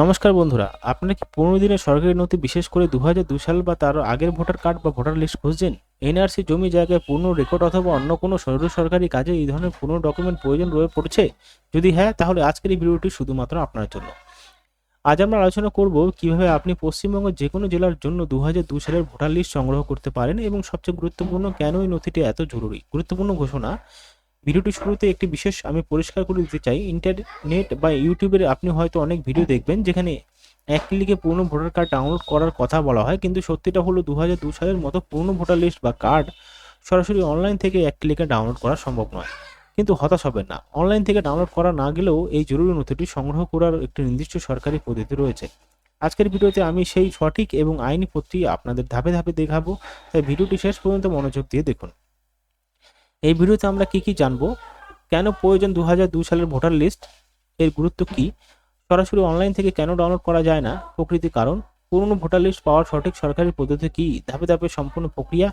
নমস্কার বন্ধুরা, আপনারা কি পনেরো দিনের সরকারি নথি বিশেষ করে দু সাল বা তার আগের ভোটার কার্ড বা ভোটার লিস্ট খুঁজছেন? এনআরসি জমি জায়গায় পূর্ণ রেকর্ড অথবা অন্য কোনো সরকারি সরকারি কাজে এই ধরনের পূর্ণ ডকুমেন্ট প্রয়োজন রয়ে পড়ছে? যদি হ্যাঁ তাহলে আজকের এই ভিডিওটি শুধুমাত্র আপনার জন্য। আজ আমরা আলোচনা করব কীভাবে আপনি পশ্চিমবঙ্গের যে কোনো জেলার জন্য দু সালের ভোটার লিস্ট সংগ্রহ করতে পারেন এবং সবচেয়ে গুরুত্বপূর্ণ কেন এই নথিটি এত জরুরি? গুরুত্বপূর্ণ ঘোষণা ভিডিওটি শুরুতে একটি বিশেষ আমি পরিষ্কার করে দিতে চাই। ইন্টারনেট বা ইউটিউবের আপনি হয়তো অনেক ভিডিও দেখবেন যেখানে এক ক্লিকে পুরনো ভোটার কার্ড ডাউনলোড করার কথা বলা হয়। কিন্তু সত্যিটা হলো দু হাজার দু সালের মতো পুরনো ভোটার লিস্ট বা কার্ড সরাসরি অনলাইন থেকে এক ক্লিকে ডাউনলোড করা সম্ভব নয়। কিন্তু হতাশ হবেন না। অনলাইন থেকে ডাউনলোড করা না গেলেও এই জরুরি নথিটি সংগ্রহ করার একটি নির্দিষ্ট সরকারি পদ্ধতি রয়েছে। আজকের ভিডিওতে আমি সেই সঠিক এবং আইনি পদ্ধতি আপনাদের ধাপে ধাপে দেখাবো। তাই ভিডিওটি শেষ পর্যন্ত মনোযোগ দিয়ে দেখুন। এই ভিডিওতে আমরা কি কি জানব? কেন প্রয়োজন দু সালের ভোটার লিস্ট? এর গুরুত্ব কি? সরাসরি অনলাইন থেকে কেন ডাউনলোড করা যায় না? প্রকৃতি কারণ? পুরনো ভোটার লিস্ট পাওয়ার সঠিক সরকারি পদ্ধতি কি? ধাপে ধাপে সম্পূর্ণ প্রক্রিয়া,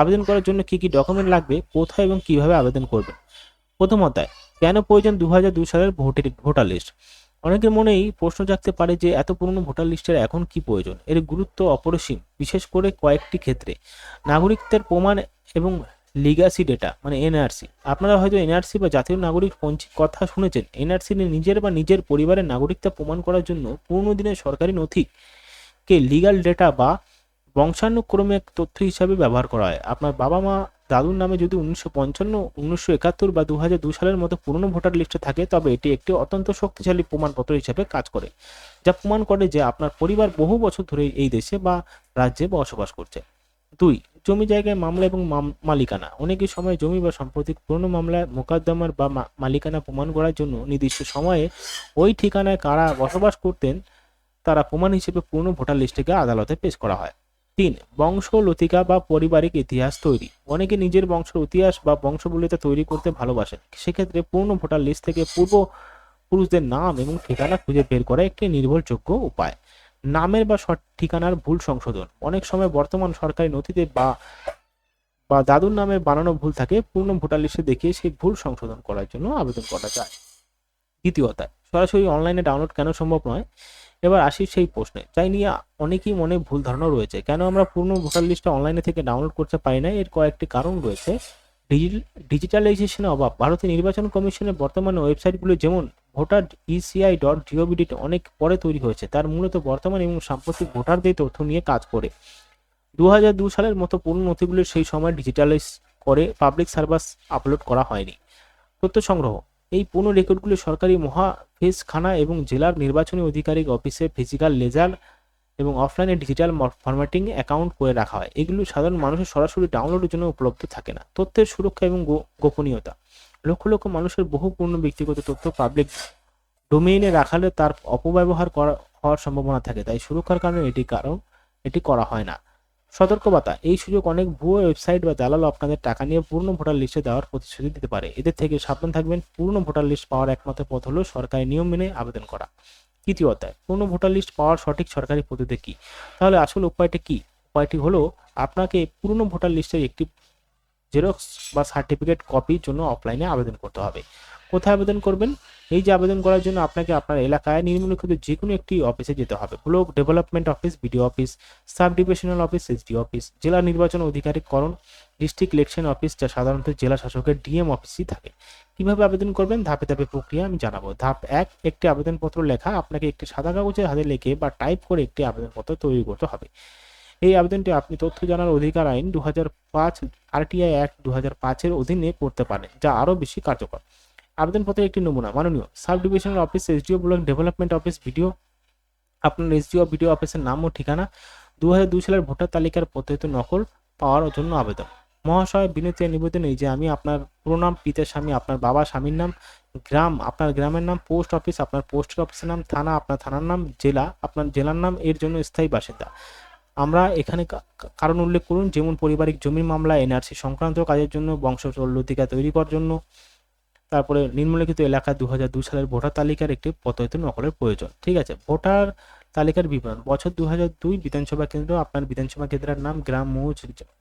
আবেদন করার জন্য কি কি ডকুমেন্ট লাগবে? কোথায় এবং কীভাবে আবেদন করবেন প্রথম অধ্যায়, কেন প্রয়োজন দু দু সালের ভোটের, ভোটার লিস্ট? অনেকের মনেই প্রশ্ন জাগতে পারে যে এত পুরনো ভোটার লিস্টের এখন কি প্রয়োজন? এর গুরুত্ব অপরিসীম, বিশেষ করে কয়েকটি ক্ষেত্রে। নাগরিকত্বের প্রমাণ এবং লিগাসি ডেটা মানে এনআরসি আপনারা হয়তো এনআরসি বা জাতীয় নাগরিক পঞ্জীর কথা শুনেছেন। এনআরসি নিজের বা নিজের পরিবারের নাগরিকতা প্রমাণ করার জন্য পুরনো দিনের সরকারি নথিকে লিগাল ডেটা বা বংশানুক্রমিক তথ্য হিসাবে ব্যবহার করা হয়। আপনার বাবা মা দাদুর নামে যদি উনিশশো পঞ্চান্ন, উনিশশো একাত্তর বা দু হাজার দু সালের মতো পুরনো ভোটার লিস্টে থাকে, তবে এটি একটি অত্যন্ত শক্তিশালী প্রমাণপত্র হিসাবে কাজ করে, যা প্রমাণ করে যে আপনার পরিবার বহু বছর ধরে এই দেশে বা রাজ্যে বসবাস করছে। দুই জমি জায়গায় মামলা এবং মালিকানা। অনেকের সময় জমি বা সাম্প্রতিক পুরনো মামলায় মোকদ্দমার বা মালিকানা প্রমাণ করার জন্য নির্দিষ্ট সময়ে ওই ঠিকানায় কারা বসবাস করতেন, তারা প্রমাণ হিসেবে পুরনো ভোটার লিস্টটিকে আদালতে পেশ করা হয়। তিন, বংশ, লতিকা বা পারিবারিক ইতিহাস তৈরি। অনেকে নিজের বংশের ইতিহাস বা বংশবলিতা তৈরি করতে ভালোবাসেন। সেক্ষেত্রে পুরনো ভোটার লিস্ট থেকে পূর্ব পুরুষদের নাম এবং ঠিকানা খুঁজে বের করা একটি নির্ভরযোগ্য উপায়। নামের বা ঠিকানার ভুল সংশোধন। অনেক সময় বর্তমান সরকারি নথিতে বা বা দাদুর নামে বানানো ভুল থাকে, পূর্ণ ভোটার লিস্টে দেখিয়ে সেই ভুল সংশোধন করার জন্য আবেদন করা যায়। দ্বিতীয়তায়, সরাসরি অনলাইনে ডাউনলোড কেন সম্ভব নয়? এবার আসি সেই প্রশ্নে। তাই নিয়ে অনেকেই মনে ভুল ধারণা রয়েছে। কেন আমরা পূর্ণ ভোটার লিস্টটা অনলাইনে থেকে ডাউনলোড করতে পারি না? এর কয়েকটি কারণ রয়েছে। ডিজিটালাইজেশনের অভাব। ভারতীয় নির্বাচন কমিশনের বর্তমানে ওয়েবসাইটগুলো যেমন ভোটার ইসিআই ডট জিওভিডিতে অনেক পরে তৈরি হয়েছে। তার মূলত বর্তমান এবং সাম্প্রতিক ভোটারদের তথ্য নিয়ে কাজ করে। দু দু সালের মতো পুরনো নথিগুলো সেই সময় ডিজিটালাইজ করে পাবলিক সার্ভিস আপলোড করা হয়নি। তথ্য সংগ্রহ। এই পুরনো রেকর্ডগুলি সরকারি মহাফেজখানা এবং জেলার নির্বাচনী আধিকারিক অফিসে ফিজিক্যাল লেজার এবং অফলাইনে ডিজিটাল ফরম্যাটিং অ্যাকাউন্ট করে রাখা হয়। এগুলো সাধারণ মানুষের সরাসরি ডাউনলোডের জন্য উপলব্ধ থাকে না। তথ্যের সুরক্ষা এবং গোপনীয়তা। লক্ষ লক্ষ মানুষের বহু পূর্ণ ব্যক্তিগত তথ্য পাবলিক ডোমেইনে রাখালে তার অপব্যবহার করা, হওয়ার সম্ভাবনা থাকে। তাই সুরক্ষার কারণে এটি কারণ এটি করা হয় না। সতর্কবার্তা, এই সুযোগ অনেক ভুয়ো ওয়েবসাইট বা দালাল আপনাদের টাকা নিয়ে পূর্ণ ভোটার লিস্টে দেওয়ার প্রতিশ্রুতি দিতে পারে। এদের থেকে সাবধান থাকবেন। পূর্ণ ভোটার লিস্ট পাওয়ার একমাত্র পথ হলো সরকারি নিয়ম মেনে আবেদন করা। তৃতীয় অধ্যায়, পূর্ণ ভোটার লিস্ট পাওয়ার সঠিক সরকারি পদ্ধতি কী? তাহলে আসল উপায়টা কী? উপায়টি হলো, আপনাকে পুরনো ভোটার লিস্টের একটি জেরক্স বা সার্টিফিকেট কপির জন্য অফলাইনে আবেদন করতে হবে। কোথায় আবেদন করবেন? এই যে আবেদন করার জন্য আপনাকে আপনার এলাকায় নিম্নলিখিত যে কোনো একটি অফিসে যেতে হবে। Block development office BDO office sub divisional office SD office জেলা নির্বাচন আধিকারিককরণ ডিস্ট্রিক্ট ইলেকশন অফিস যা সাধারণত জেলা শাসকের ডিএম অফিসই থাকে। কীভাবে আবেদন করবেন? ধাপে ধাপে প্রক্রিয়া আমি জানাব। ধাপ এক, একটি আবেদনপত্র লেখা। আপনাকে একটি সাদা কাগজের হাতে লেখে বা টাইপ করে একটি আবেদনপত্র তৈরি করতে হবে। এই আবেদনটি আপনি তথ্য জানার অধিকার আইন দু পাঁচ, আরটিআই অ্যাক্ট দু হাজার পাঁচের অধীনে করতে পারেন, যা আরও বেশি কার্যকর। আবেদনপত্রের একটি নমুনা, মাননীয় sub divisional office SDO block development office BDO. আপনার এসডিও ভিডিও অফিসের নাম ও ঠিকানা দু হাজার দুই সালের ভোটার তালিকার পদ্ধতিত নকল পাওয়ার জন্য আবেদন। মহাশয় বিনতি নিবেদন এই যে আমি আপনার পুরো নাম, পিতার স্বামী, আপনার বাবা স্বামীর নাম, গ্রাম, আপনার গ্রামের নাম, পোস্ট অফিস, আপনার পোস্ট অফিসের নাম, থানা, আপনার থানার নাম, জেলা, আপনার জেলার নাম, এর জন্য স্থায়ী বাসিন্দা। আমরা এখানে কারণ উল্লেখ করুন, যেমন পারিবারিক জমির মামলা, এনআরসি সংক্রান্ত কাজের জন্য বংশলতিকা তৈরি করার জন্য, তারপরে নিম্নলিখিত এলাকা দু হাজার দুই সালের ভোটার তালিকার একটি পদ্ধতি নকলের প্রয়োজন। ঠিক আছে, ভোটার তালিকার বিবরণ। বছর দু হাজার দুই বিধানসভা কেন্দ্র, আপনার বিধানসভা কেন্দ্রের নাম, গ্রাম মৌজ,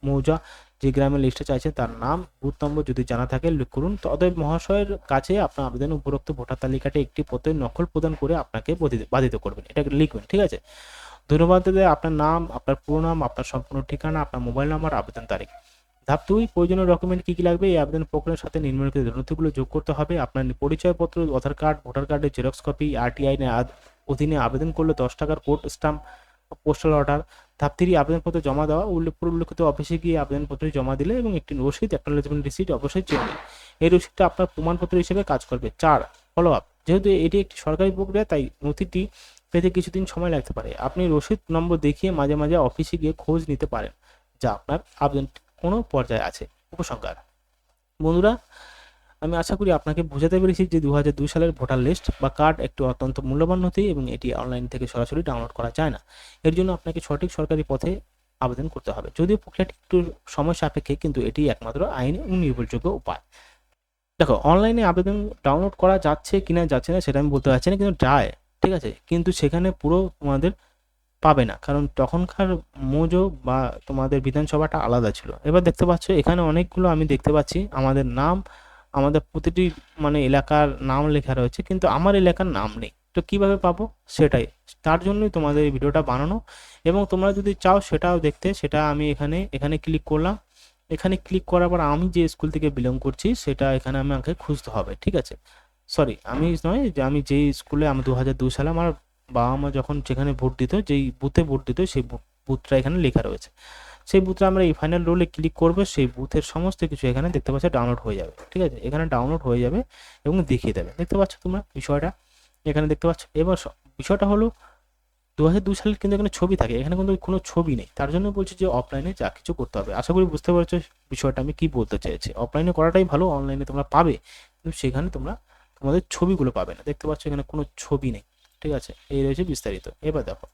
মৌজা, যে গ্রামের লিস্টে চাইছে তার নাম, বুথ নম্বর যদি জানা থাকে, উল্লেখ করুন। তো অতএব মহাশয়ের কাছে আপনার আবেদন উপরোক্ত ভোটার তালিকাটি একটি প্রত্যয় নকল প্রদান করে আপনাকে বাধিত করবেন। এটা লিখবেন, ঠিক আছে? ধন্যবাদ আপনার নাম, আপনার পুরো নাম, আপনার সম্পূর্ণ ঠিকানা, আপনার মোবাইল নাম্বার, আবেদন তারিখ। ধাপ দুই, প্রয়োজনীয় ডকুমেন্ট কী কী লাগবে এই আবেদন প্রক্রিয়ার সাথে নিম্নলিখিত নথিগুলো যোগ করতে হবে। আপনার পরিচয়পত্র আধার কার্ড ভোটার কার্ডের জেরক্স কপি আরটিআই অধীনে আবেদন করলে দশ টাকার কোড স্টাম্প পোস্টাল অর্ডার ধাপ থ্রি আবেদনপত্র জমা দেওয়া। উল্লেখ উল্লেখিত অফিসে গিয়ে আবেদনপত্র জমা দিলে এবং একটি রসিদ অ্যাকনোলেজমেন্ট রিসিট অবশ্যই চেয়ে এই রসিদটা আপনার প্রমাণপত্র হিসেবে কাজ করবে। চার ফলো আপ যেহেতু এটি একটি সরকারি প্রক্রিয়া, তাই নথিটি পেতে কিছুদিন সময় লাগতে পারে। আপনি রসিদ নম্বর দেখিয়ে মাঝে মাঝে অফিসে গিয়ে খোঁজ নিতে পারেন, যা আপনার আবেদন কোনো পর্যায়ে আছে। উপসংহার। বন্ধুরা, আমি আশা করি আপনাকে বোঝাতে পেরেছি যে দু হাজার দুই সালের ভোটার লিস্ট বা কার্ড একটি অত্যন্ত মূল্যবান নথি এবং এটি অনলাইন থেকে সরাসরি ডাউনলোড করা যায় না। এর জন্য আপনাকে সঠিক সরকারি পথে আবেদন করতে হবে। যদিও প্রক্রিয়াটি একটু সময় সাপেক্ষে, কিন্তু এটি একমাত্র আইনে নির্ভরযোগ্য উপায়। দেখো, অনলাইনে আবেদন ডাউনলোড করা যাচ্ছে কিনা যাচ্ছে না সেটা আমি বলতে পারছি না, কিন্তু যায়। ঠিক আছে? কিন্তু সেখানে পুরো তোমাদের পাবে না। কারণ তখনকার মোজো বা তোমাদের বিধানসভাটা আলাদা ছিল। এবার দেখতে পাচ্ছ, এখানে অনেকগুলো আমি দেখতে পাচ্ছি। আমাদের নাম, আমাদের প্রতিটি মানে এলাকার নাম লেখা রয়েছে, কিন্তু আমার এলাকার নাম নেই। তো কীভাবে পাবো? সেটাই। তার জন্যই তোমাদের এই ভিডিওটা বানানো। এবং তোমরা যদি চাও সেটাও দেখতে, সেটা আমি এখানে এখানে ক্লিক করলাম। এখানে ক্লিক করার পর আমি যে স্কুল থেকে বিলং করছি, সেটা এখানে আমাকে খুঁজতে হবে, ঠিক আছে? সরি আমি নয়, যে আমি যেই স্কুলে আমি দু হাজার দুই সালে আমার বাবা মা যখন যেখানে ভোট দিত, যেই বুথে ভোট দিত, সেই বুথটা এখানে লেখা রয়েছে। সেই বুথটা আমরা এই ফাইনাল রোলে ক্লিক করব, সেই বুথের সমস্ত কিছু এখানে দেখতে পাচ্ছ ডাউনলোড হয়ে যাবে, ঠিক আছে? এখানে ডাউনলোড হয়ে যাবে এবং দেখিয়ে দেবে, দেখতে পাচ্ছ তোমরা বিষয়টা? এখানে দেখতে পাচ্ছ, এবার বিষয়টা হলো দু হাজার দুই সালের কিন্তু এখানে ছবি থাকে, এখানে কিন্তু কোনো ছবি নেই, তার জন্য বলছি যে অফলাইনে যা কিছু করতে হবে। আশা করি বুঝতে পারছ বিষয়টা, আমি কি বলতে চাইছি? অফলাইনে করাটাই ভালো অনলাইনে তোমরা পাবে, কিন্তু সেখানে তোমরা তোমাদের ছবিগুলো পাবে না। দেখতে পাচ্ছ এখানে কোনো ছবি নেই, ঠিক আছে? এই রয়েছে বিস্তারিত। এবার দেখো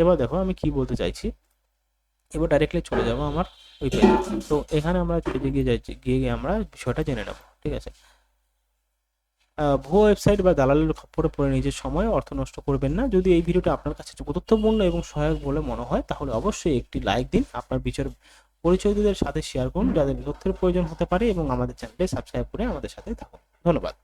এবার দেখো আমি কি বলতে চাইছি। এবার ডাইরেক্টলি চলে যাব আমার ওই তো এখানে আমরা পেজে গিয়ে যাচ্ছি গিয়ে গিয়ে আমরা বিষয়টা জেনে নেব, ঠিক আছে? ভুয়ো ওয়েবসাইট বা দালালের খপ্পরে পড়ে নিজের সময় অর্থ নষ্ট করবেন না। যদি এই ভিডিওটা আপনার কাছে গুরুত্বপূর্ণ এবং সহায়ক বলে মনে হয়, তাহলে অবশ্যই একটি লাইক দিন। আপনার বিচার পরিচয়দের সাথে শেয়ার করুন। যাদের তথ্যের প্রয়োজন হতে পারে এবং আমাদের চ্যানেলটি সাবস্ক্রাইব করে আমাদের সাথে থাকুন। ধন্যবাদ।